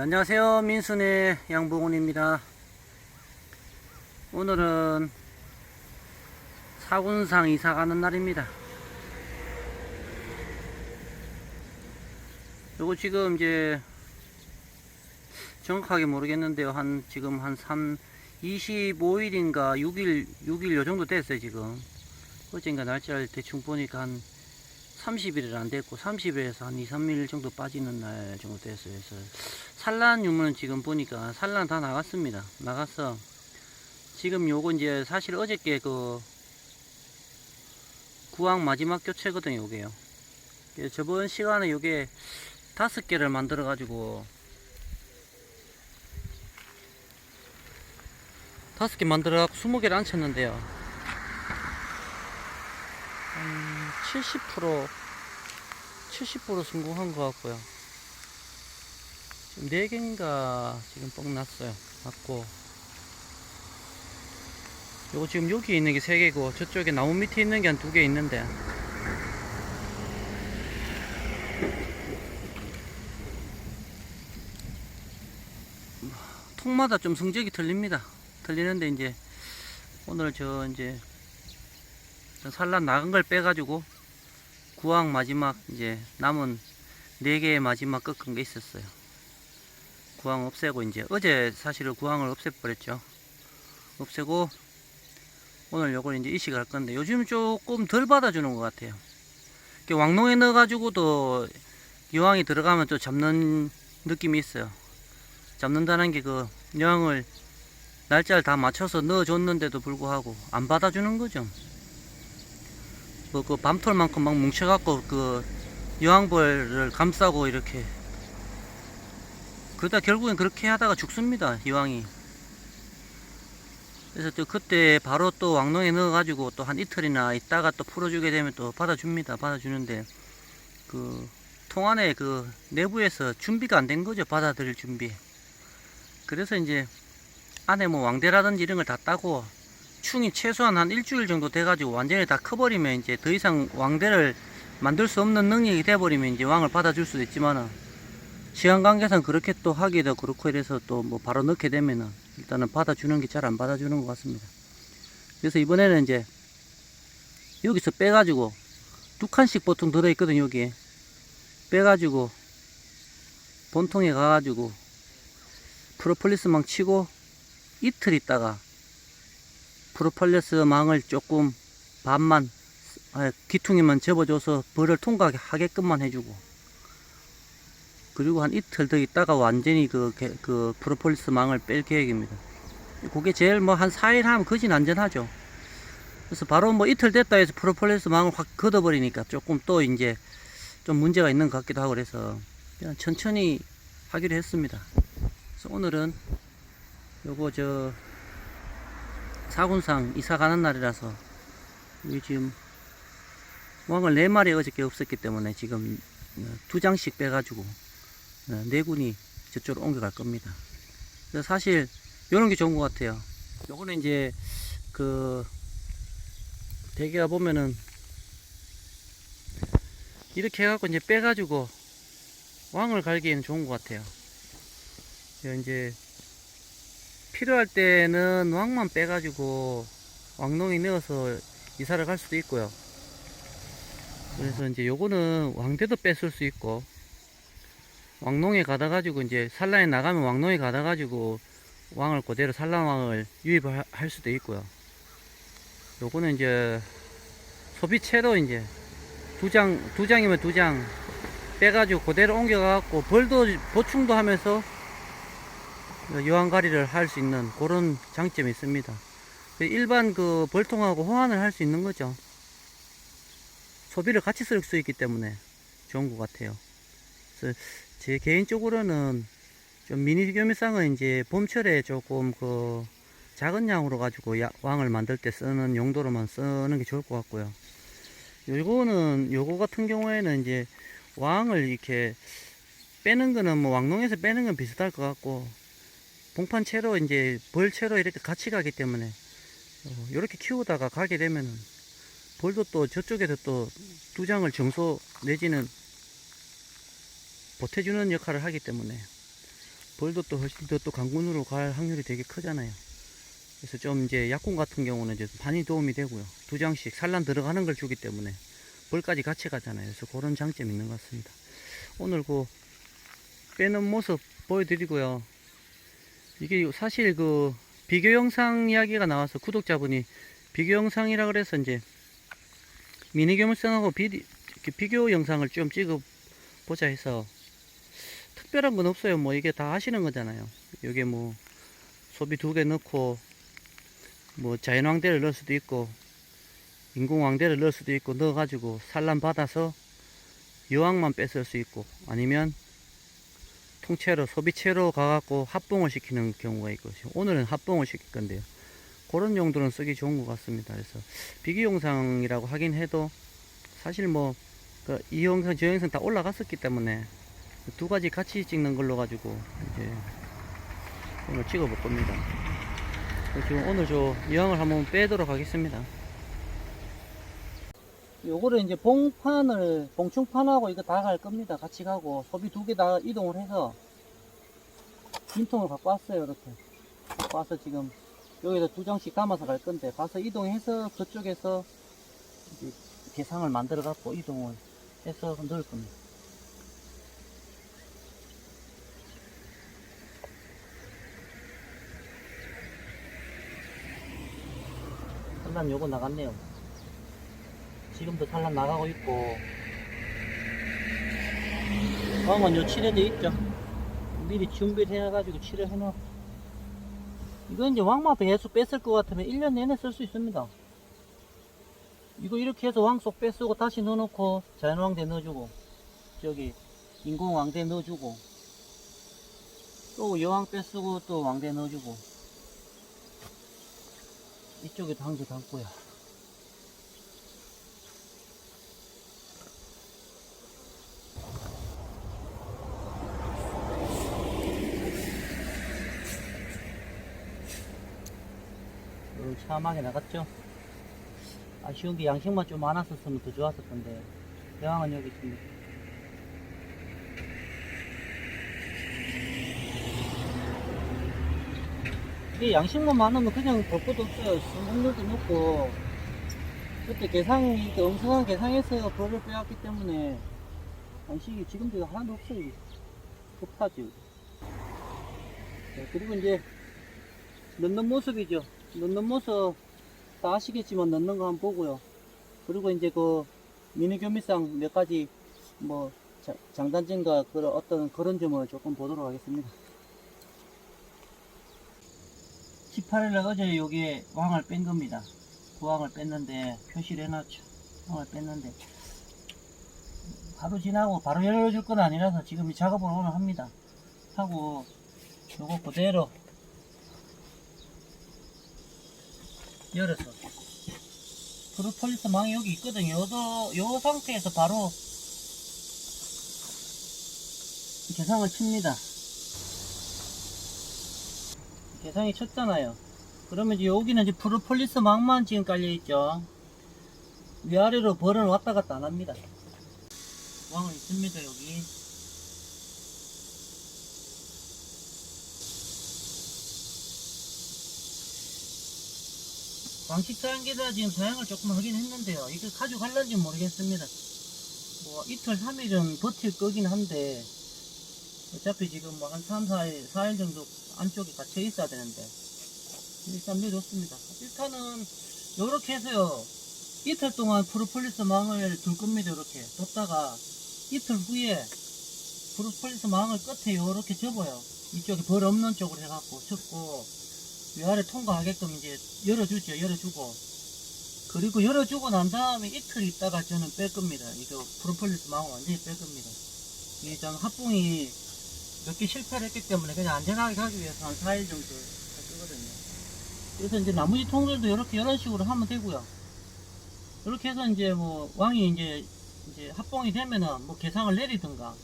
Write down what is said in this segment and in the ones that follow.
네, 안녕하세요. 민순의 양봉훈입니다. 오늘은 사군상 이사 가는 날입니다. 요거 지금 이제 정확하게 모르겠는데요. 한 지금 한 3, 25일인가 6일, 6일 요 정도 됐어요, 지금. 어젠가 날짜를 대충 보니까 한 30일은 안 됐고 30일에서 한 2, 3일 정도 빠지는 날 정도 됐어요. 그래서 산란 유무는 지금 보니까 산란 다 나갔습니다. 나갔어. 지금 요거 이제 사실 어저께 그 구황 마지막 교체거든요, 요게요. 그래서 저번 시간에 요게 다섯 개를 만들어 가지고 다섯 개 만들어 갖고 스무 개를 안 쳤는데요. 한 70% 70% 성공한 것 같고요. 지금 4개인가 지금 뻥 났어요. 맞고. 요거 지금 여기 있는 게 3개고 저쪽에 나무 밑에 있는 게 한 2개 있는데 통마다 좀 성적이 틀립니다. 틀리는데 이제 오늘 저 이제 산란 나간 걸 빼가지고 구황 마지막 이제 남은 네 개의 마지막 꺾은 게 있었어요. 구황 없애고 이제 어제 사실은 구황을 없애버렸죠. 없애고 오늘 요걸 이제 이식을 할 건데 요즘 조금 덜 받아주는 것 같아요. 왕농에 넣어가지고도 여왕이 들어가면 또 잡는 느낌이 있어요. 잡는다는 게 그 여왕을 날짜를 다 맞춰서 넣어줬는데도 불구하고 안 받아주는 거죠. 뭐 그 밤톨만큼 막 뭉쳐갖고 그 여왕벌을 감싸고 이렇게 그러다 결국엔 그렇게 하다가 죽습니다 여왕이. 그래서 또 그때 바로 또 왕농에 넣어가지고 또 한 이틀이나 있다가 또 풀어주게 되면 또 받아줍니다 받아주는데 그 통안에 그 내부에서 준비가 안 된 거죠 받아들일 준비. 그래서 이제 안에 뭐 왕대라든지 이런 걸 다 따고 충이 최소한 한 일주일 정도 돼가지고 완전히 다 커버리면 이제 더 이상 왕대를 만들 수 없는 능력이 돼버리면 이제 왕을 받아줄 수도 있지만은 시간 관계상 그렇게 또 하기도 그렇고 이래서 또 뭐 바로 넣게 되면은 일단은 받아주는 게 잘 안 받아주는 것 같습니다. 그래서 이번에는 이제 여기서 빼가지고 두 칸씩 보통 들어있거든 여기에 빼가지고 본통에 가가지고 프로폴리스망 치고 이틀 있다가 프로폴리스 망을 조금 반만 아, 기퉁이만 접어줘서 벌을 통과하게끔만 해주고 그리고 한 이틀 더 있다가 완전히 그, 게- 그 프로폴리스 망을 뺄 계획입니다. 그게 제일 뭐 한 4일 하면 거진 안전하죠. 그래서 바로 뭐 이틀 됐다 해서 프로폴리스 망을 확 걷어버리니까 조금 또 이제 좀 문제가 있는 것 같기도 하고 그래서 그냥 천천히 하기로 했습니다. 그래서 오늘은 요거 저 사군상 이사 가는 날이라서 여기 지금 왕을 네 마리 어저께 없었기 때문에 지금 어, 두 장씩 빼가지고 어, 네 군이 저쪽으로 옮겨갈 겁니다. 사실 이런 게 좋은 것 같아요. 요거는 이제 그 대개가 보면은 이렇게 해갖고 이제 빼가지고 왕을 갈기에는 좋은 것 같아요. 이제 필요할 때는 왕만 빼가지고 왕농이 넣어서 이사를 갈 수도 있고요. 그래서 이제 요거는 왕대도 뺐을 수 있고 왕농에 가다 가지고 이제 산란에 나가면 왕농에 가다 가지고 왕을 그대로 산란왕을 유입을 하- 할 수도 있고요. 요거는 이제 소비채로 이제 두 장, 두 장이면 두 장 빼가지고 그대로 옮겨가갖고 벌도 보충도 하면서 여왕가리를 할 수 있는 그런 장점이 있습니다. 일반 그 벌통하고 호환을 할 수 있는 거죠. 소비를 같이 쓸 수 있기 때문에 좋은 것 같아요. 그래서 제 개인적으로는 좀 미니 교미상은 이제 봄철에 조금 그 작은 양으로 가지고 야- 왕을 만들 때 쓰는 용도로만 쓰는 게 좋을 것 같고요. 요거는 요거 같은 경우에는 이제 왕을 이렇게 빼는 거는 뭐 왕농에서 빼는 건 비슷할 것 같고 봉판 채로 이제 벌 채로 이렇게 같이 가기 때문에 이렇게 키우다가 가게 되면은 벌도 또 저쪽에서 또 두 장을 정소 내지는 보태주는 역할을 하기 때문에 벌도 또 훨씬 더 또 강군으로 갈 확률이 되게 크잖아요. 그래서 좀 이제 약군 같은 경우는 이제 많이 도움이 되고요. 두 장씩 산란 들어가는 걸 주기 때문에 벌까지 같이 가잖아요. 그래서 그런 장점이 있는 것 같습니다. 오늘 그 빼는 모습 보여드리고요. 이게 사실 그 비교 영상 이야기가 나와서 구독자분이 비교 영상이라 그래서 이제 미니 이렇게 비교 영상을 좀 찍어 보자 해서 특별한 건 없어요. 뭐 이게 다 하시는 거잖아요. 여기 뭐 소비 두 개 넣고 뭐 자연 왕대를 넣을 수도 있고 인공 왕대를 넣을 수도 있고 넣어가지고 산란 받아서 여왕만 뺐을 수 있고 아니면 통째로 소비체로 가갖고 합봉을 시키는 경우가 있고 오늘은 합봉을 시킬 건데요. 그런 용도는 쓰기 좋은 것 같습니다. 그래서 비교 영상이라고 하긴 해도 사실 뭐 이 영상 저 영상 다 올라갔었기 때문에 두 가지 같이 찍는 걸로 가지고 이제 오늘 찍어 볼 겁니다. 지금 오늘 저 여왕을 한번 빼도록 하겠습니다. 요거를 이제 봉판을 봉충판하고 이거 다 갈 겁니다. 같이 가고 소비 두 개 다 이동을 해서 빈통을 갖고 왔어요. 이렇게 갖고 와서 지금 여기다 두 장씩 담아서 갈 건데 가서 이동해서 그쪽에서 이제 개상을 만들어 갖고 이동을 해서 넣을 겁니다. 산란 요거 나갔네요. 지금도 산란 나가고 있고 왕은 요 칠해져 있죠. 미리 준비를 해가지고 칠을 해놔. 이거 이제 왕마 배수 뺐을 것 같으면 1년 내내 쓸 수 있습니다. 이거 이렇게 해서 왕속 빼쓰고 다시 넣어놓고 자연왕대 넣어주고 저기 인공왕대 넣어주고 또 여왕 빼쓰고 또 왕대 넣어주고 이쪽에도 한 개 담고요. 요 참하게 나갔죠? 아쉬운 게 양식만 좀 많았었으면 더 좋았을 건데 여왕은 여기 있습니다. 이게 양식만 많으면 그냥 볼 것도 없어요. 식물도 넣고 그때 개상이 이렇게 엄청난 개상에서 벌을 빼왔기 때문에 양식이 지금도 하나도 없어요. 급하지. 네, 그리고 이제 넣는 모습이죠. 넣는 모습 다 아시겠지만 넣는 거 한번 보고요. 그리고 이제 그 미니 교미상 몇 가지 뭐 자- 장단점과 그런 어떤 그런 점을 조금 보도록 하겠습니다. 18일날 어제 여기에 왕을 뺀 겁니다. 구왕을 뺐는데 표시를 해놨죠. 왕을 뺐는데 하루 지나고 바로 열어줄 건 아니라서 지금 이 작업을 오늘 합니다. 하고 요거 그대로 열어서 프로폴리스 망이 여기 있거든요. 요도, 요 상태에서 바로 개상을 칩니다. 개상이 쳤잖아요. 그러면 여기는 이제 프로폴리스 망만 지금 깔려있죠. 위아래로 벌은 왔다 갔다 안 합니다. 왕은 있습니다, 여기. 방식 사양기다 지금 사양을 조금 하긴 했는데요. 이거 가져갈런지 모르겠습니다. 뭐 이틀, 3일은 버틸 거긴 한데 어차피 지금 뭐 한 3, 4일, 4일 정도 안쪽에 갇혀 있어야 되는데 일단 내줬습니다. 일단은 요렇게 해서요. 이틀 동안 프로폴리스 망을 둘 겁니다. 이렇게 뒀다가 이틀 후에 프로폴리스 망을 끝에 요렇게 접어요. 이쪽에 벌 없는 쪽으로 해갖고 접고 위아래 통과하게끔 이제 열어주죠. 열어주고. 그리고 열어주고 난 다음에 이틀 있다가 저는 뺄 겁니다. 이거 프로폴리스 망을 완전히 뺄 겁니다. 좀 합봉이 몇 개 실패를 했기 때문에 그냥 안전하게 가기 위해서 한 4일 정도 할 거거든요. 그래서 이제 나머지 통들도 이렇게 이런 식으로 하면 되고요. 이렇게 해서 이제 뭐 왕이 이제 이제 합봉이 되면은 뭐 개상을 내리든가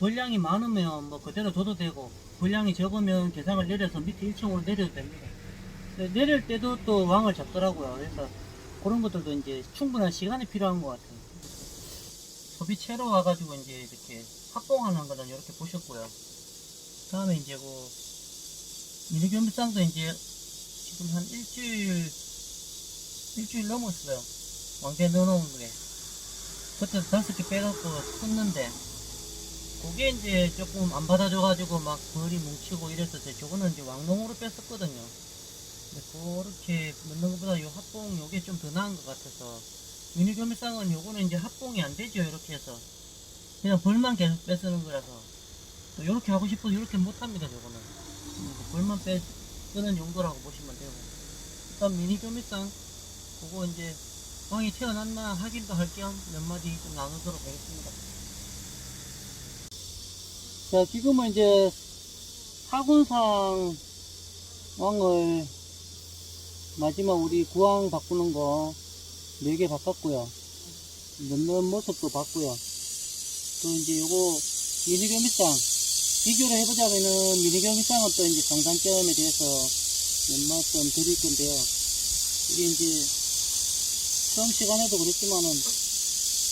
분량이 많으면 뭐 그대로 둬도 되고 분량이 적으면 개상을 내려서 밑에 1층으로 내려도 됩니다. 내릴 때도 또 왕을 잡더라고요. 그래서 그런 것들도 이제 충분한 시간이 필요한 것 같아요. 소비체로 와가지고 이제 이렇게 합봉하는 거는 이렇게 보셨고요. 다음에 이제 그 미니겸비상도 이제 지금 한 일주일 일주일 넘었어요. 왕대 넣어놓은 게. 그때 다섯 개 빼갖고 썼는데 그게 이제 조금 안 받아줘가지고 막 벌이 뭉치고 이랬었어요. 저거는 이제 왕농으로 뺐었거든요. 그렇게 넣는 것보다 요 합봉 요게 좀 더 나은 것 같아서 미니겸비상은 요거는 이제 합봉이 안 되죠. 이렇게 해서 그냥 벌만 계속 빼쓰는 거라서 또 요렇게 하고 싶어도 요렇게 못합니다. 저거는 음, 벌만 빼 쓰는 용도라고 보시면 되고 일단 미니겸비상 그거 이제 왕이 태어났나 확인도 할 겸 몇 마디 좀 나누도록 하겠습니다. 자, 지금은 이제 사군상 왕을 마지막 우리 구왕 바꾸는 거 4개 바꿨고요. 넣는 모습도 봤고요. 또 이제 요거 미니겸비상 비교를 해보자면은 미니겸비상은 또 이제 장단점에 대해서 몇 말씀 드릴 건데요. 이게 이제 처음 시간에도 그랬지만은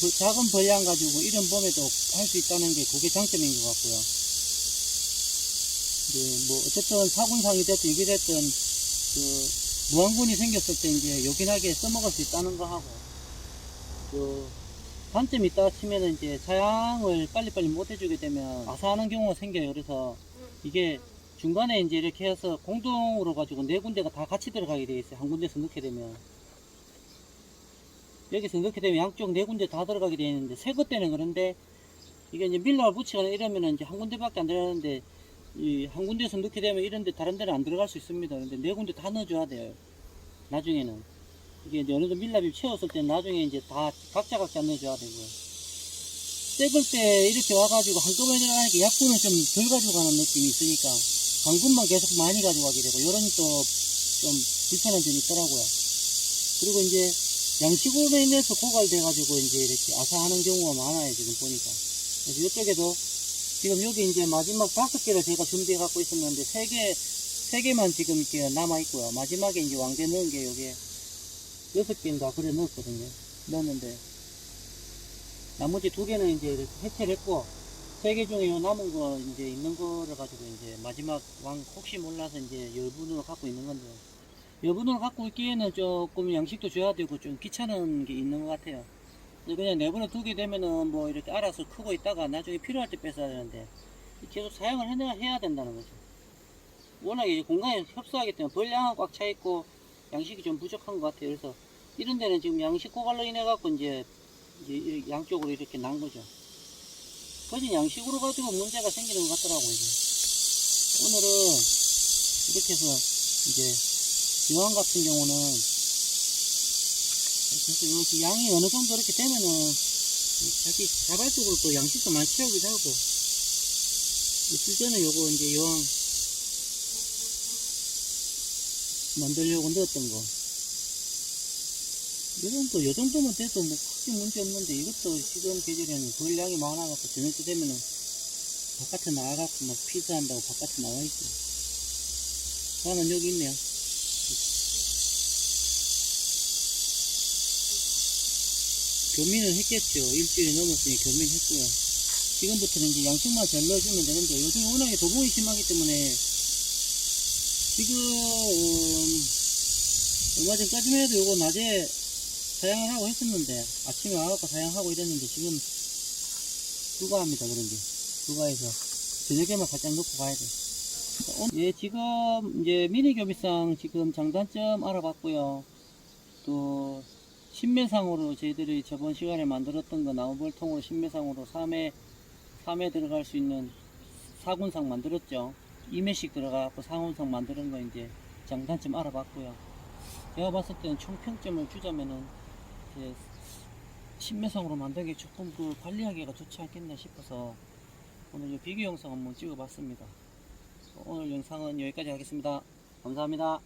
그 작은 벌량 가지고 이런 범에도 할 수 있다는 게 그게 장점인 것 같고요. 이제 뭐 어쨌든 사군상이 됐든 이게 됐든 그 무한군이 생겼을 때 이제 요긴하게 써먹을 수 있다는 거 하고 그 단점이 있다 치면은 이제 사양을 빨리빨리 못 해주게 되면 아사하는 경우가 생겨요. 그래서 이게 중간에 이제 이렇게 해서 공동으로 가지고 네 군데가 다 같이 들어가게 돼 있어요. 한 군데서 넣게 되면. 여기서 넣게 되면 양쪽 네 군데 다 들어가게 되어 있는데 새것 때는 그런데 이게 이제 밀랍을 붙이거나 이러면은 이제 한 군데밖에 안 들어가는데 이 한 군데에서 넣게 되면 이런데 다른 데는 안 들어갈 수 있습니다. 그런데 네 군데 다 넣어줘야 돼요. 나중에는 이게 이제 어느 정도 밀랍이 채웠을 때 나중에 이제 다 각자 각자 넣어줘야 되고요. 떼글 때 이렇게 와가지고 한꺼번에 들어가니까 약분을 좀 덜 가져가는 느낌이 있으니까 방금만 계속 많이 가져가게 되고 이런 또 좀 불편한 점이 있더라고요. 그리고 이제 양식으로 인해서 고갈돼가지고 이제 이렇게 아사하는 경우가 많아요 지금 보니까. 그래서 이쪽에도 지금 여기 이제 마지막 다섯 개를 제가 준비해 갖고 있었는데 세 개, 세 개만 지금 이렇게 남아 있고요. 마지막에 이제 왕대 넣은 게 여기에 여섯 개인가 그래 넣었거든요. 넣었는데 나머지 두 개는 이제 이렇게 해체를 했고 세 개 중에 요 남은 거 이제 있는 거를 가지고 이제 마지막 왕 혹시 몰라서 이제 여분으로 갖고 있는 건데 여분으로 갖고 있기에는 조금 양식도 줘야 되고 좀 귀찮은 게 있는 것 같아요. 그냥 내분에 두게 되면은 뭐 이렇게 알아서 크고 있다가 나중에 필요할 때 뺏어야 되는데 계속 사용을 해야, 된다는 거죠. 워낙에 공간이 협소하기 때문에 벌량은 꽉차 있고 양식이 좀 부족한 것 같아요. 그래서 이런 데는 지금 양식 고갈로 인해 갖고 이제, 이제 이 양쪽으로 이렇게 난 거죠. 거진 양식으로 가지고 문제가 생기는 것 같더라고요. 이제. 오늘은 이렇게 해서 이제 이왕 같은 경우는 그래서 이렇게 양이 어느 정도 이렇게 되면은 자기 자발적으로 또 양식도 많이 채우기도 하고 있을 때는 요거 이제 이왕 만들려고 넣었던 거. 이 정도, 요 정도면 돼도 뭐 크게 문제 없는데 이것도 지금 계절에는 벌량이 많아갖고 저녁 때 되면은 바깥에 나와갖고 막 피드한다고 바깥에 나와있죠. 나는 여기 있네요. 교민을 했겠죠. 일주일이 넘었으니 교민했고요. 지금부터는 이제 양식만 잘 넣어주면 되는데 요즘 워낙에 도봉이 심하기 때문에 지금 음, 얼마 전까지만 해도 요거 낮에 사양을 하고 했었는데 아침에 와갖고 사양하고 이랬는데 지금 불가합니다 그런 게 불가해서 저녁에만 살짝 넣고 가야 돼. 자, 오늘- 예 지금 이제 미니 교비상 지금 장단점 알아봤고요. 또 신매상으로 저희들이 저번 시간에 만들었던 거 나무벌통으로 신매상으로 3회 3회 들어갈 수 있는 사군상 만들었죠. 2매씩 들어가고 상훈상 만드는 거 이제 장단점 알아봤고요. 제가 봤을 때는 총평점을 주자면은 이제 신매상으로 만들기 조금 그 관리하기가 좋지 않겠나 싶어서 오늘 이 비교 영상 한번 찍어봤습니다. 오늘 영상은 여기까지 하겠습니다. 감사합니다.